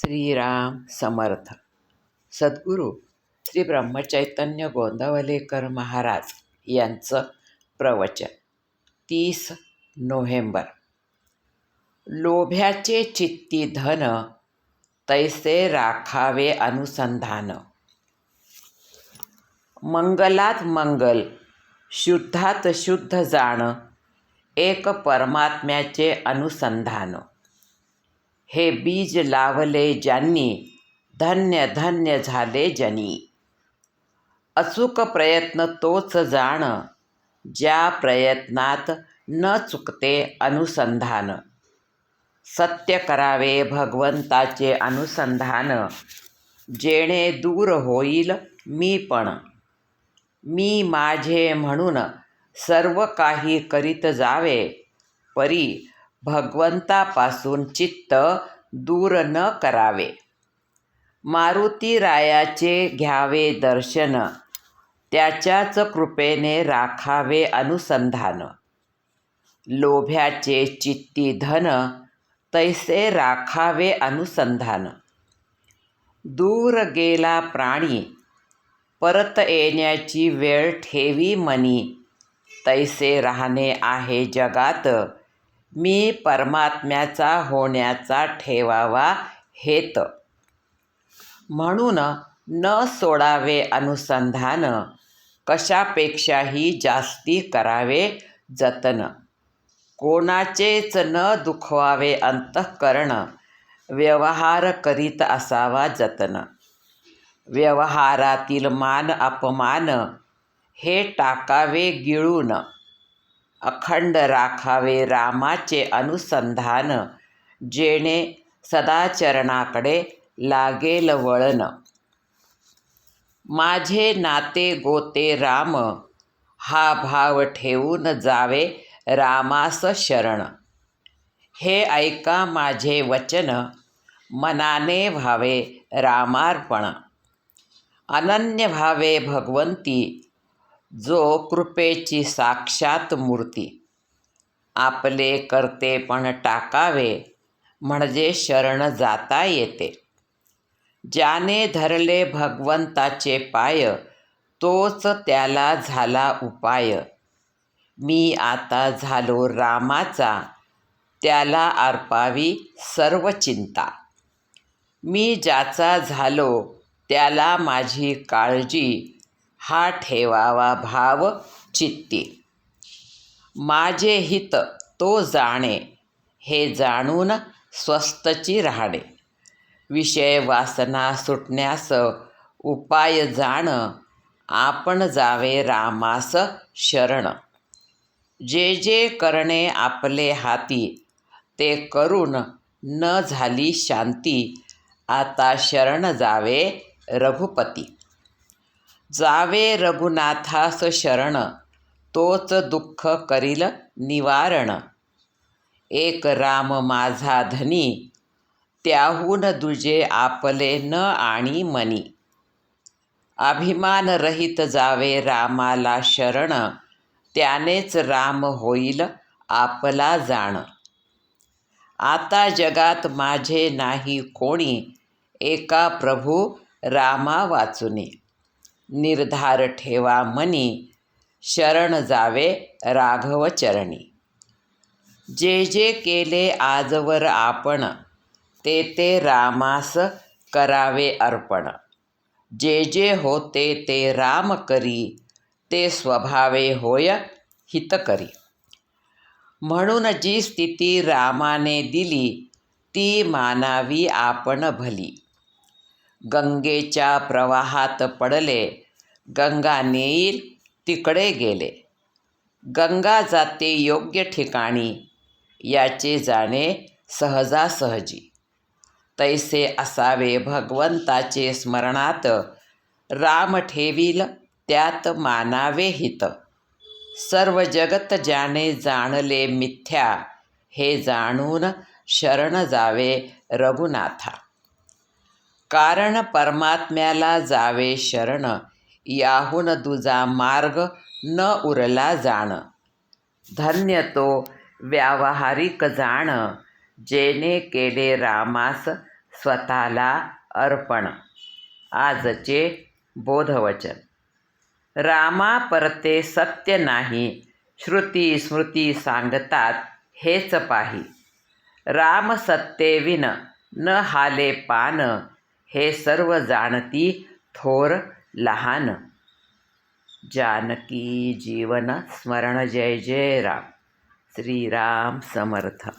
श्रीराम समर्थ। सद्गुरू श्री ब्रह्मचैतन्य गोंदवलेकर महाराज यांचं प्रवचन तीस नोव्हेंबर. लोभ्याचे चित्ती धन तैसे राखावे अनुसंधान. मंगलात मंगल शुद्धात शुद्ध जाण एक परमात्म्याचे अनुसंधान. हे बीज लावले ज्यांनी धन्य धन्य झाले जनी अचूक प्रयत्न तोच जाण ज्या प्रयत्नात न चुकते अनुसंधान. सत्य करावे भगवंताचे अनुसंधान जेणे दूर होईल मी पण. मी माझे म्हणून सर्व काही करीत जावे परी भगवंतापासून चित्त दूर न करावे. मारुतीरायाचे घ्यावे दर्शन त्याच्याच कृपेने राखावे अनुसंधान. लोभ्याचे चित्ती धन तैसे राखावे अनुसंधान. दूर गेला प्राणी परत येण्याची वेळ ठेवी मनी. तैसे राहणे आहे जगात मी परमात्म्याचा होण्याचा ठेवावा हेत. म्हणून न सोडावे अनुसंधान कशापेक्षाही जास्ती करावे जतन. कोणाचेच न दुखवावे अंतःकरण व्यवहार करीत असावा जतन. व्यवहारातील मान अपमान हे टाकावे गिळून. अखंड राखावे रामाचे अनुसंधान जेणे सदाचरणाकडे लागेल वळण. माझे नाते गोते राम हा भाव ठेवून जावे रामास शरण. हे ऐका माझे वचन मनाने व्हावे रामार्पण. अनन्य भावे भगवंती जो कृपेची साक्षात मूर्ती. आपले कर्तेपण टाकावे म्हणजे शरण जाता येते. ज्याने धरले भगवंताचे पाय तोच त्याला झाला उपाय. मी आता झालो रामाचा त्याला अर्पावी सर्व चिंता. मी ज्याचा झालो त्याला माझी काळजी हा ठेवावा भाव चित्ती. माझे हित तो जाणे हे जाणून स्वस्तची राहणे. विषय वासना सुटण्यास उपाय जाण आपण जावे रामास शरण. जे जे करणे आपले हाती ते करून न झाली शांती आता शरण जावे रघुपती. जावे रघुनाथास शरण तोच दुःख करील निवारण. एक राम माझा धनी त्याहून दुजे आपले न आणि मनी. अभिमान रहित जावे रामाला शरण त्यानेच राम होईल आपला जाण. आता जगात माझे नाही कोणी एका प्रभू रामा वाचुनी. निर्धार ठेवा मनी शरण जावे राघव चरणी. जे जे केले आजवर आपण ते ते रामास करावे अर्पण. जे जे होते ते राम करी ते स्वभावे होय हित करी. म्हणून जी स्थिती रामाने दिली ती मानावी आपण भली. गंगेच्या प्रवाहात पडले. गंगा नेईल तिकडे गेले. गंगा जाते योग्य ठिकाणी याचे जाणे सहजासहजी. तैसे असावे भगवंताचे स्मरणात राम ठेवील त्यात मानावे हित. सर्व जगत ज्याने जाणले मिथ्या हे जाणून शरण जावे रघुनाथा. कारण परमात्म्याला जावे शरण याहून तुझा मार्ग न उरला जाण. धन्य तो व्यावहारिक जाण जेने केले रामास स्वतःला अर्पण. आजचे बोधवचन. रामा परते सत्य नाही श्रुती स्मृती सांगतात हेच पाही. राम सत्तेविन न हाले पान हे सर्व जाणती थोर लहान. जानकी जीवन स्मरण जय जय राम. श्रीराम समर्थ.